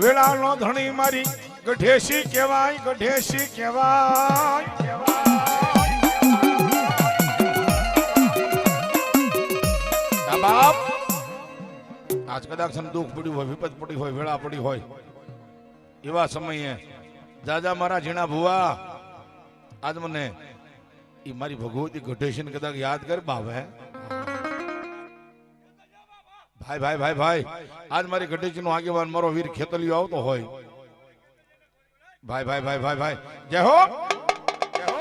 વેળાનો ધણી મારી, ગઢેશી કહેવાય ગઢેશી કહેવાય. આજ કદાચ છે દુઃખ પડ્યું હોય વિપત પડી હોય, વેળા પડી હોય, એવા સમયે જાજા મારા ઝીણા ભુવા, આજ મને એ મારી ભગવતી ગઢેશીને કદાચ યાદ કર હે? ભાઈ ભાઈ ભાઈ ભાઈ, આજ મારી ગઢેશી નો આગેવાન મારો વીર ખેતલિયો આવતો હોય ભાઈ ભાઈ ભાઈ ભાઈ ભાઈ, જય હો જય હો.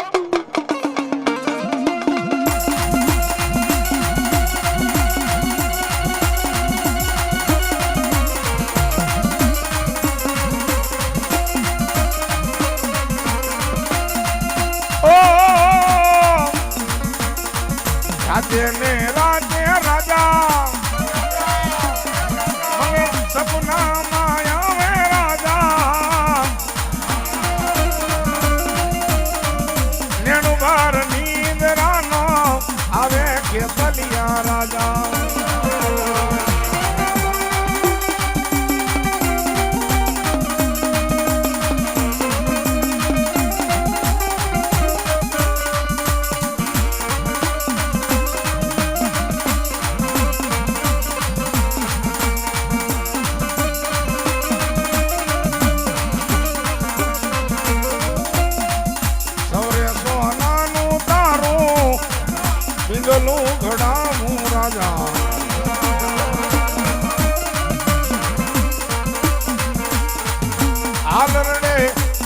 આલરડે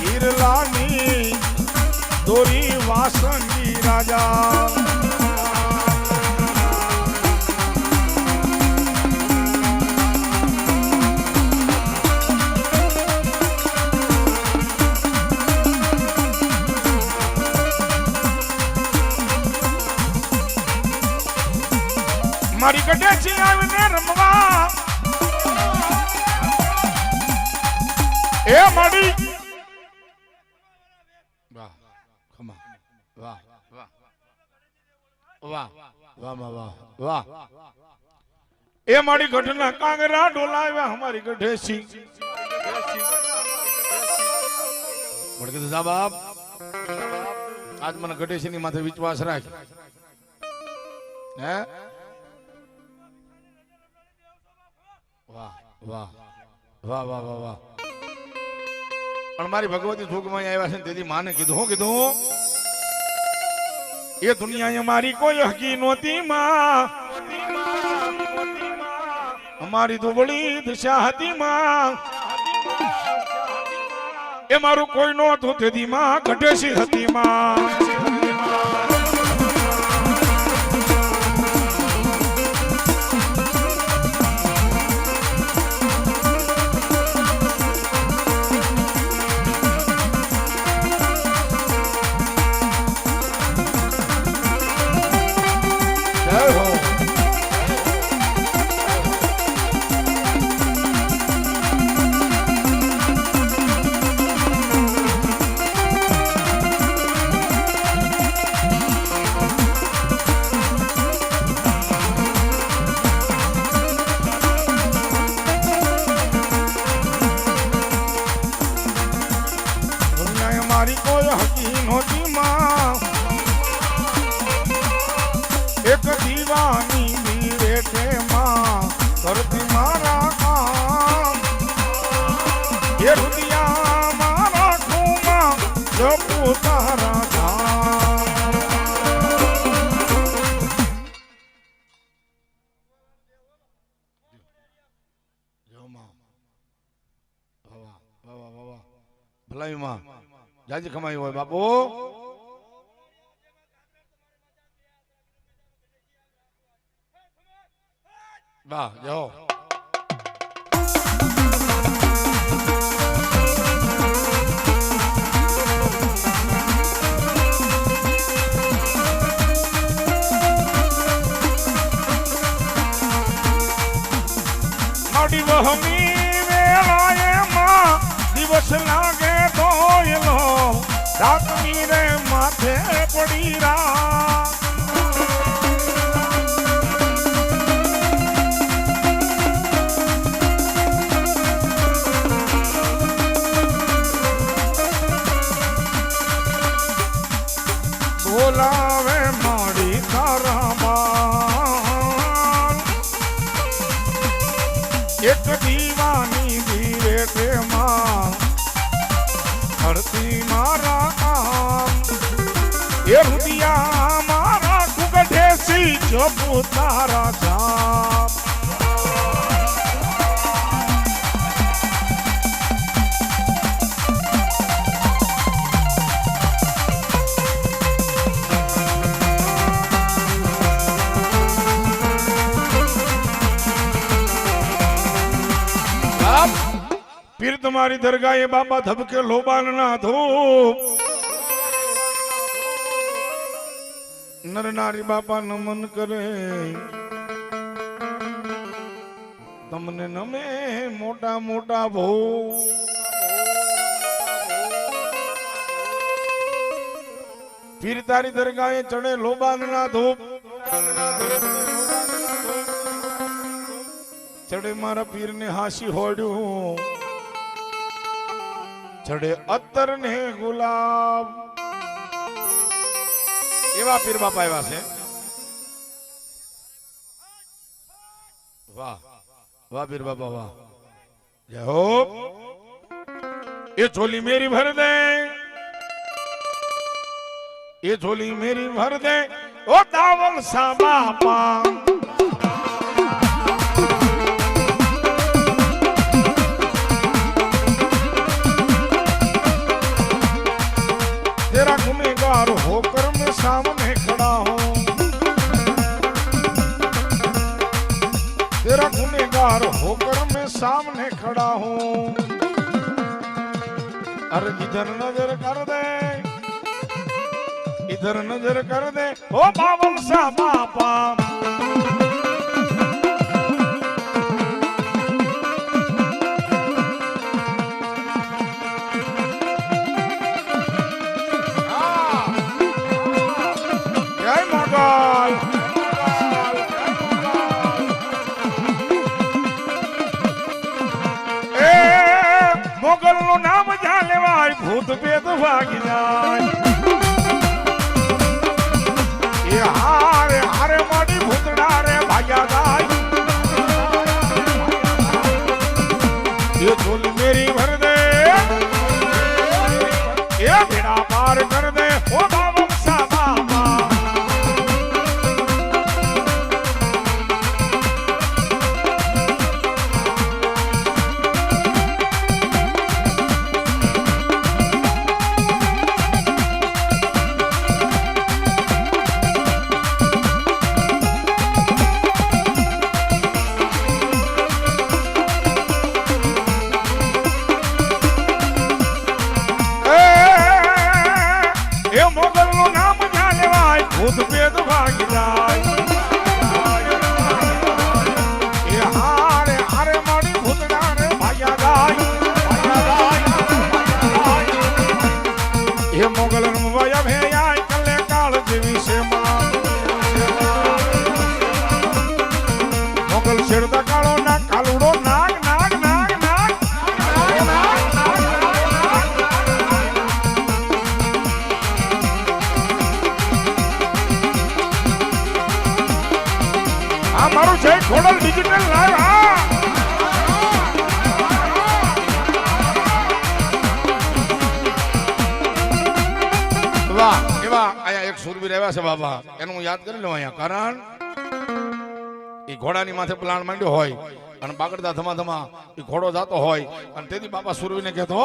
ઈરલાની દોરી વાસંગી રાજા મારી કટે છે રમવા એ માડી. વાહ ખમા વાહ વાહ વાહ વાહ વાહ એ મારી ગઢના કાંગરા ડોલાવ્યા અમારી ગઢેસી મને કીધું જા બાપ આજ મને ગઢેસી ની માથે વિશ્વાસ રાખ. હે? વાહ વાહ વાહ વાહ વાહ વાહ. પણ મારી ભગવતી સુખમાં આવ્યા છે ને તેથી માને કીધું, હું કીધું, એ દુનિયા મારી કોઈ હકી નહોતી, માં. અમારી દુબળી દિશા હતી, માં. એ મારું કોઈ નહોતું, તેથી માં ઘટેશી હતી, માં. જપુ તારા ધામ જો માં વાહ વાહ વાહ વાહ વાહ ભલાઈ માં જાજી કમાઈ હોય બાપુ દિવસ લાગે તોયલો રાતની રે માથે પડી રા એ રુદિયા મારા કુગઢે સી જપુ તારા જાપ પીર તમારી દરગાહે બાબા ધબકે લોબાનના ધૂપ. નર નારી બાપા નમન કરે. તમને નમે મોટા મોટા ભો પીર તારી દરગાહે ચડે લોબાનના ધૂપ. ચડે મારા પીરને હાસી હોડ્યું. ચડે અત્તર ને ગુલાબ. એવા પીર બાપા એવા છે વાહ વાહ પીર બાપા વાહ જય હો એ ઝોલી મેરી ભર દે એ ઝોલી મેરી ભર દે ઓ દાવલ સા બાપા सामने खड़ा हूँ तेरा गुनेगार होकर मैं सामने खड़ा हूँ अरे इधर नजर कर दे इधर नजर कर दे ओ बावन सा बापा Walking on. વાહ એવા અહીંયા એક સુરવીર આવ્યા છે, બાબા. એનું હું યાદ કરી લઉં અહીંયા. કારણ એ ઘોડાની માથે પ્લાન માંડ્યો હોય અને બાગડતા ધમા ધમા એ ઘોડો જાતો હોય અને તેથી બાપા સુરવીને કહેતો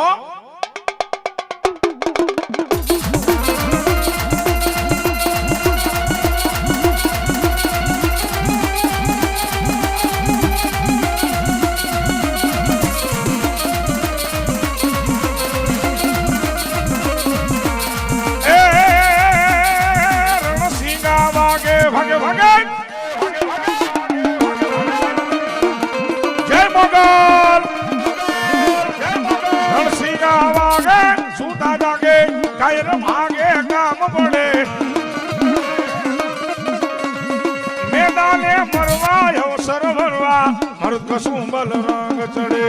ભાગે કામ પડે મેદાને મરવા અવસર ભરવા મર્દ કશું બલ રંગ ચડે.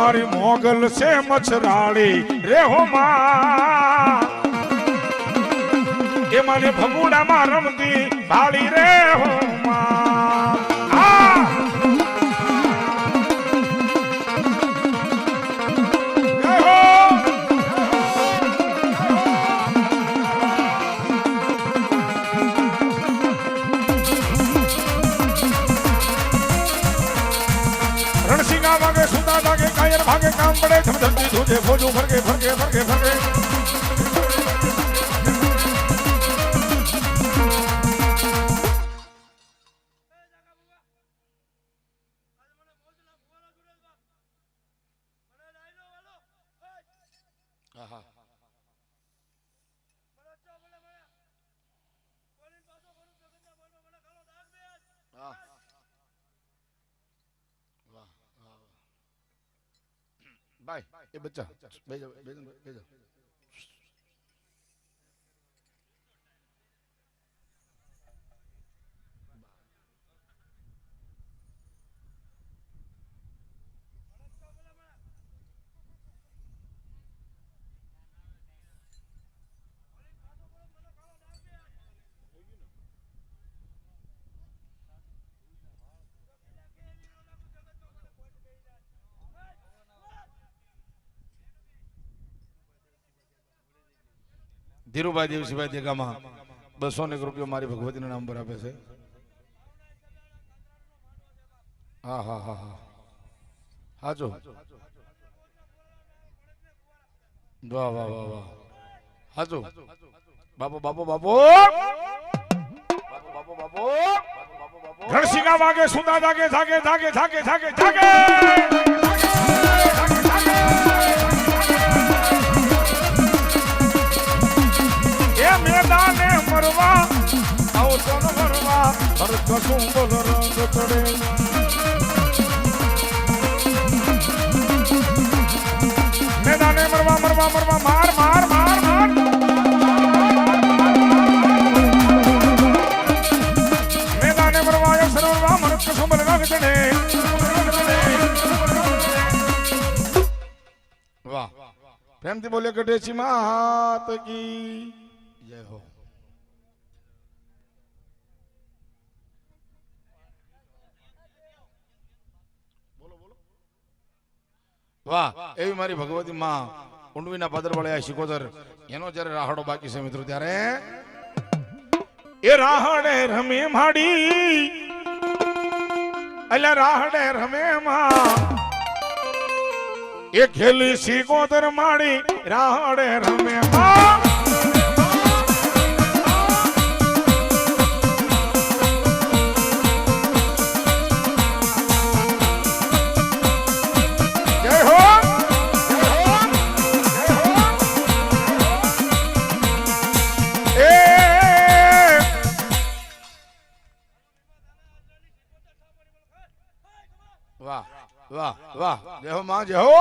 મારી મોગલ છે મછરાળી. રે હો માં. એ મને ભગુડામાં રમતી ભાળી રે માં. ભાગે કામ પડે ધમધમતી ધૂજે ફોજું ફરકે ફરકે ફરકે ફરકે આહા. આહ. બાય એ બચ્ચા બે જાઓ બે જાઓ ધીરુભાઈ દેવસિંહભાઈ દેગામાં બસો ને રૂપિયો મારી ભગવતીના નામ પર આપે છે. હા હા હા હા. હાજો. વાહ વાહ વાહ વાહ. હાજો. બાપો બાપો બાપો. બાપો બાપો ઘડસિંગા વાગે સુદા જાગે જાગે જાગે જાગે જાગે જાગે. ભરવા આવતો ન ભરવા હરતો કુંભલ રંગ ચડે. મેદાને મરવા મરવા મરવા, માર માર માર માર. મેદાને મરવા પ્રેમથી બોલ્યો કે ડેસી કી. જય હો. વાહ, એવી મારી ભગવતી માં ઊંડવીના પાદર આ શિકોતર એનો જ્યારે રાહડો બાકી છે મિત્રો ત્યારે. એ રાહડે રમે માડી. અલ્યા રાહડે રમે માં. એ ખેલી સિકોતર માડી. રાહડે રમે માં. વાહ વાહ જય હો માં જય હો.